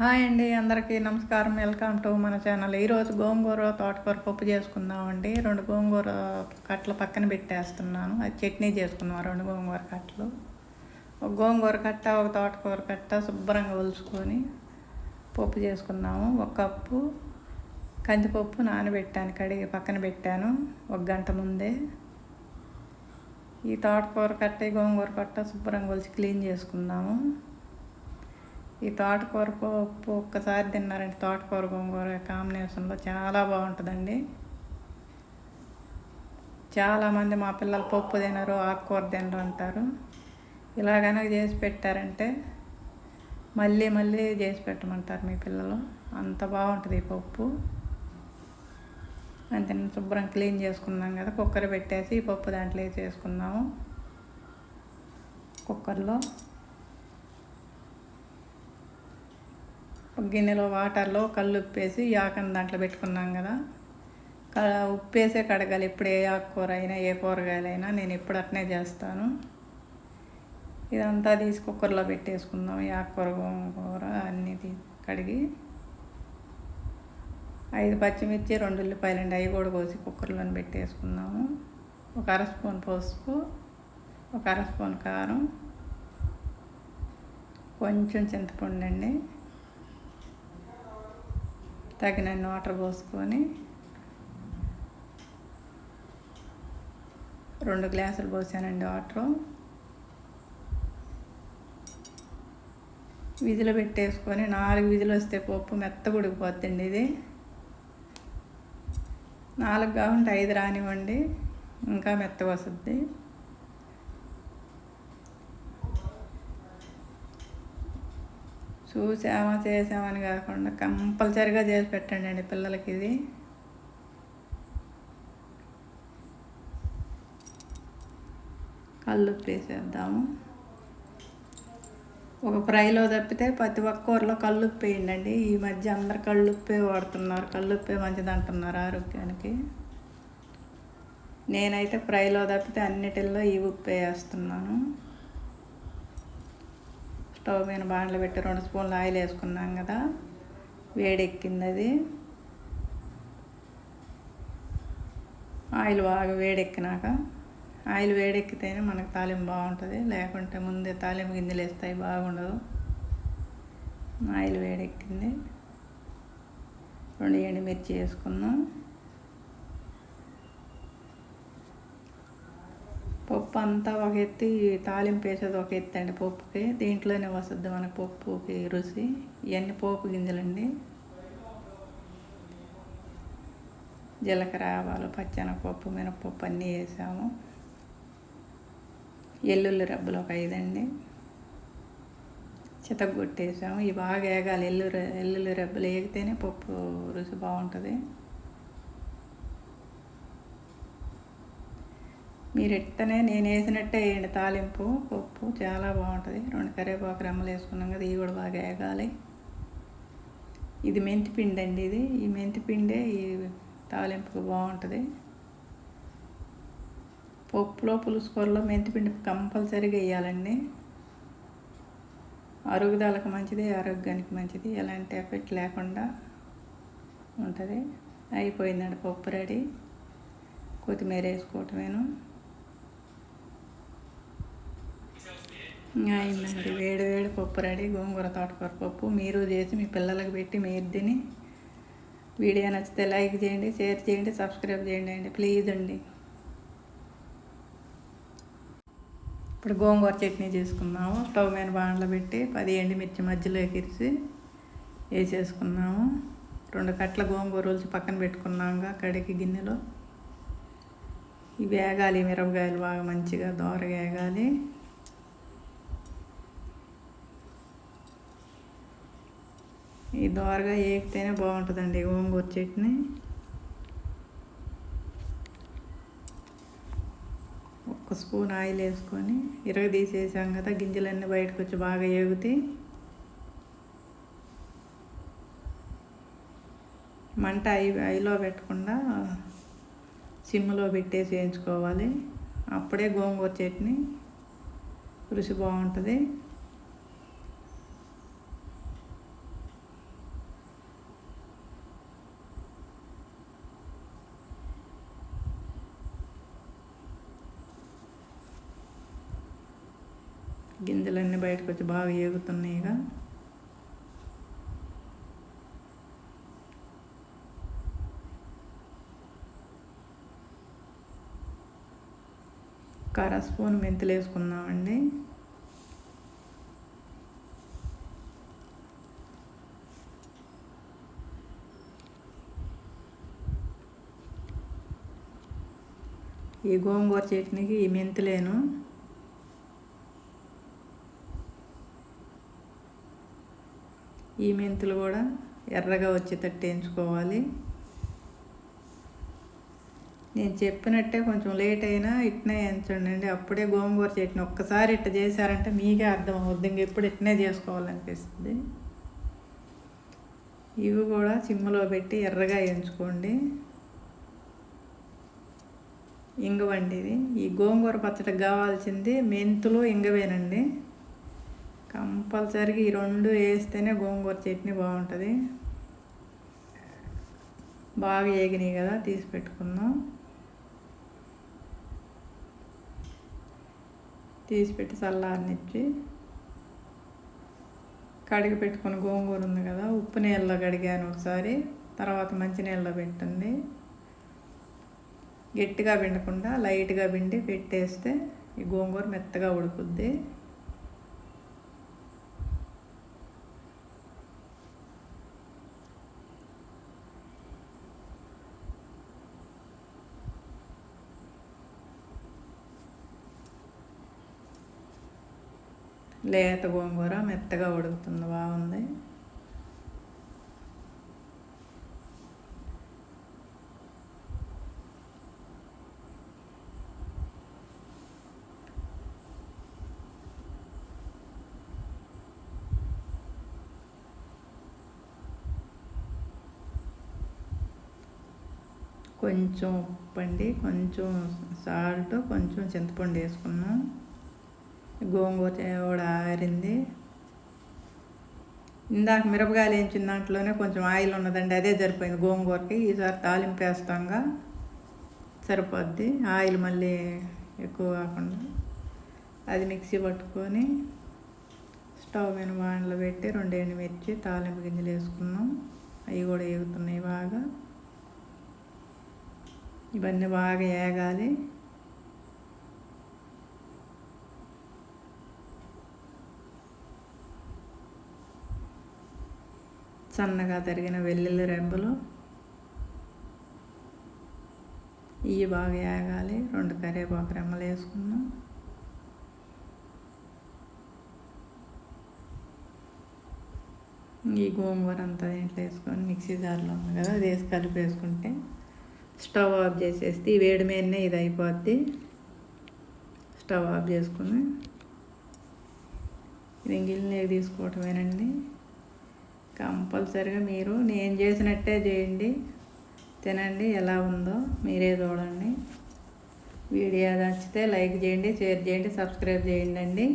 Hi అండి అందరికీ నమస్కారం. వెల్కమ్ టు మన ఛానల్. ఈరోజు గోంగూర తోటకూర పప్పు చేసుకుందామండి. రెండు గోంగూర కట్టలు పక్కన పెట్టేస్తున్నాను. అది చట్నీ చేసుకున్నాం రెండు గోంగూర కట్టలు. ఒక గోంగూర కట్ట ఒక తోటకూర కట్ట శుభ్రంగా ఒలుచుకొని పప్పు చేసుకున్నాము ఒక కప్పు కందిపప్పు నానబెట్టాను కడిగి పక్కన పెట్టాను ఒక గంట ముందే. ఈ తోటకూర కట్ట గోంగూర కట్ట శుభ్రంగా ఒలిచి క్లీన్ చేసుకుందాము. ఈ తోటకూర పప్పు ఒక్కసారి తిన్నారంటే తోటకూర గోంగూర కాంబినేషన్లో చాలా బాగుంటుందండి. చాలామంది మా పిల్లలు పప్పు తినరు ఆకుకూర తినరు అంటారు. ఇలా కనుక చేసి పెట్టారంటే మళ్ళీ మళ్ళీ చేసి పెట్టమంటారు మీ పిల్లలు. అంత బాగుంటుంది ఈ పప్పు. అంతే శుభ్రం క్లీన్ చేసుకున్నాం కదా కుక్కర్ పెట్టేసి ఈ పప్పు దాంట్లో వేసేసుకున్నాము కుక్కర్లో ఒక గిన్నెలో వాటర్లో కళ్ళు ఉప్పేసి ఆకని దాంట్లో పెట్టుకున్నాం కదా. క ఉప్పేసే కడగాలి. ఇప్పుడు ఏ ఆకుకూర అయినా ఏ కూరగాయలైనా నేను ఎప్పుడు అట్నే చేస్తాను. ఇదంతా తీసి కుక్కర్లో పెట్టేసుకుందాం. ఈ ఆకుకూర కూర అన్నీ తీ కడిగి ఐదు పచ్చిమిర్చి రెండు ఉల్లిపాయలు అండి అవి కూడా కోసి కుక్కర్లో పెట్టేసుకుందాము. ఒక అర స్పూన్ పసుపు ఒక అర స్పూన్ కారం కొంచెం చింతపండు అండి తగినన్ని వాటర్ పోసుకొని రెండు గ్లాసులు పోసానండి వాటరు. విధులు పెట్టేసుకొని నాలుగు విధులు వస్తే పప్పు మెత్త ఉడికిపోద్దండి ఇది. నాలుగు కాకుండా ఐదు రానివ్వండి ఇంకా మెత్తగా వస్తుంది. చూసామా చేసామని కాకుండా కంపల్సరిగా చేసి పెట్టండి అండి పిల్లలకి ఇది. కళ్ళు వేసేద్దాము ఒక ఫ్రైలో తప్పితే ప్రతి ఒక్కరిలో కూరలో కళ్ళుప్పు వేయండి ఈ మధ్య అందరు కళ్ళుప్పే వాడుతున్నారు. కళ్ళుప్పే మంచిది అంటున్నారు ఆరోగ్యానికి. నేనైతే ఫ్రైలో తప్పితే అన్నిటిల్లో ఈ ఉప్పే వేస్తున్నాను. స్టవ్ మీద బాండ్లు పెట్టి రెండు స్పూన్లు ఆయిల్ వేసుకున్నాం కదా. వేడెక్కింది అది ఆయిల్ బాగా వేడెక్కినాక ఆయిల్ వేడెక్కితేనే మనకు తాలింపు బాగుంటుంది. లేకుంటే ముందే తాలింపు గింజలు వేస్తాయి బాగుండదు. ఆయిల్ వేడెక్కింది. రెండు ఎండుమిర్చి వేసుకున్నాం. పప్పు అంతా ఒక ఎత్తి తాలింపు వేసేది ఒక ఎత్తి అండి పప్పుకి. దీంట్లోనే వస్తుంది మన పప్పుకి రుచి ఇవన్నీ పోపు గింజలండి. జీలకర్ర ఆవాలు పచ్చెనపప్పు మినపప్పు అన్నీ వేసాము. ఎల్లుల్లి రబ్బలు ఒక ఐదండి. చితగొట్టేసాము ఇవి బాగా వేగాలి ఎల్లు ఎల్లుల్లి రబ్బలు వేగితేనే పప్పు రుచి బాగుంటుంది. మీరు ఇట్టనే నేను వేసినట్టే వేయండి. తాలింపు పప్పు చాలా బాగుంటుంది. రెండు కరివేపాకు రెమ్మలు వేసుకున్నాం కదా ఇవి కూడా బాగా వేగాలి ఇది మెంతి పిండి అండి ఇది. ఈ మెంతి పిండే ఈ తాలింపుకు బాగుంటుంది. పప్పులో పులుసు కూరలో మెంతిపిండి కంపల్సరీగా వేయాలండి. అరుగుదలకు మంచిది ఆరోగ్యానికి మంచిది. ఎలాంటి ఎఫెక్ట్ లేకుండా ఉంటుంది. అయిపోయిందండి పప్పు రెడీ. కొత్తిమీర వేసుకోవటమేను. అయిందండి వేడి వేడి పప్పు రెడీ. గోంగూర తోటకూర పప్పు. మీరు చేసి మీ పిల్లలకు పెట్టి మీరు తిని వీడియో నచ్చితే లైక్ చేయండి షేర్ చేయండి సబ్స్క్రైబ్ చేయండి అండి. ప్లీజ్ అండి. ఇప్పుడు గోంగూర చట్నీ చేసుకున్నాము స్టవ్ మీద బాండ్లు పెట్టి పది ఎండుమిర్చి మధ్యలో ఎగిరిసి వేసేసుకున్నాము రెండు కట్ల గోంగూర రోజు పక్కన పెట్టుకున్నాముగా కడిగి గిన్నెలో. ఇవి వేగాలి మిరపకాయలు బాగా మంచిగా దోరగా వేగాలి. ఈ దోరగా వేగితేనే బాగుంటుందండి. గోంగూర చట్నీ. ఒక్క స్పూన్ ఆయిల్ వేసుకొని ఇరగ తీసేసాం కదా గింజలన్నీ బయటకు వచ్చి బాగా ఏగుతాయి మంట ఐ ఐలో పెట్టకుండా సిమ్లో పెట్టేసి వేయించుకోవాలి. అప్పుడే గోంగూర చట్నీ రుచి బాగుంటుంది. గింజలన్నీ బయటకు వచ్చి బాగా ఏగుతున్నాయిగా. కర స్పూన్ మెంతులు వేసుకుందామండి ఈ గోంగూర చట్నీకి ఈ మెంతులేను. ఈ మెంతులు కూడా ఎర్రగా వచ్చేటట్టు వేయించుకోవాలి. నేను చెప్పినట్టే కొంచెం లేట్ అయినా ఇట్నే ఎంచండి అప్పుడే గోంగూర చట్నీ ఒక్కసారి ఇట్ట చేశారంటే మీకే అర్థం అవుద్ది. ఇంక ఎప్పుడు ఇట్నే చేసుకోవాలనిపిస్తుంది. ఇవి కూడా సిమ్లో పెట్టి ఎర్రగా వేయించుకోండి. ఇంగవండి ఇది. ఈ గోంగూర పచ్చడికి కావాల్సింది మెంతులు ఇంగవేనండి. కంపల్సరీగా ఈ రెండు వేస్తేనే గోంగూర చట్నీ బాగుంటుంది. బాగా ఏగినాయి కదా తీసి పెట్టుకుందాం. తీసి పెట్టి చల్లారనిచ్చి కడిగి పెట్టుకుని గోంగూర ఉంది కదా ఉప్పు నీళ్ళలో కడిగాను ఒకసారి తర్వాత మంచి నీళ్ళలో పెట్టండి. గట్టిగా పిండకుండా లైట్గా పిండి పెట్టేస్తే ఈ గోంగూర మెత్తగా ఉడుకుద్ది. లేత గోంగూర మెత్తగా ఉడుకుతుంది. బాగుంది. కొంచెం ఉప్పు అండి కొంచెం సాల్ట్ కొంచెం చింతపండు వేసుకున్నాం. గోంగూర కూడా ఆరింది. ఇందాక మిరపకాయలు వేయించిన దాంట్లోనే కొంచెం ఆయిల్ ఉన్నదండి అదే సరిపోయింది గోంగూరకి. ఈసారి తాలింపు వేస్తాంగా సరిపోద్ది. ఆయిల్ మళ్ళీ ఎక్కువ కాకుండా అది మిక్సీ పట్టుకొని స్టవ్ మీద వానలో పెట్టి రెండు ఎండుమిర్చి తాలింపు గింజలు వేసుకున్నాం. అవి కూడా వేగుతున్నాయి బాగా. ఇవన్నీ బాగా వేగాలి సన్నగా తరిగిన వెల్లుల్లి రెబ్బలు. ఇవి బాగా వేగాలి రెండు కరివేపాకు రెమ్మలు వేసుకున్నాం ఈ గోంగూర అంతా దీంట్లో వేసుకొని మిక్సీ జార్లో ఉంది కదా అది వేసి కలిపి వేసుకుంటే స్టవ్ ఆఫ్ చేసేస్తే ఈ వేడి మీదనే ఇది అయిపోద్ది. స్టవ్ ఆఫ్ చేసుకుని ఇది గిన్నె తీసుకోవటమేనండి. కంపల్సరిగా మీరు నేను చేసినట్టే చేయండి. తినండి ఎలా ఉందో మీరే చూడండి. వీడియో నచ్చితే లైక్ చేయండి షేర్ చేయండి సబ్స్క్రైబ్ చేయండి అండి.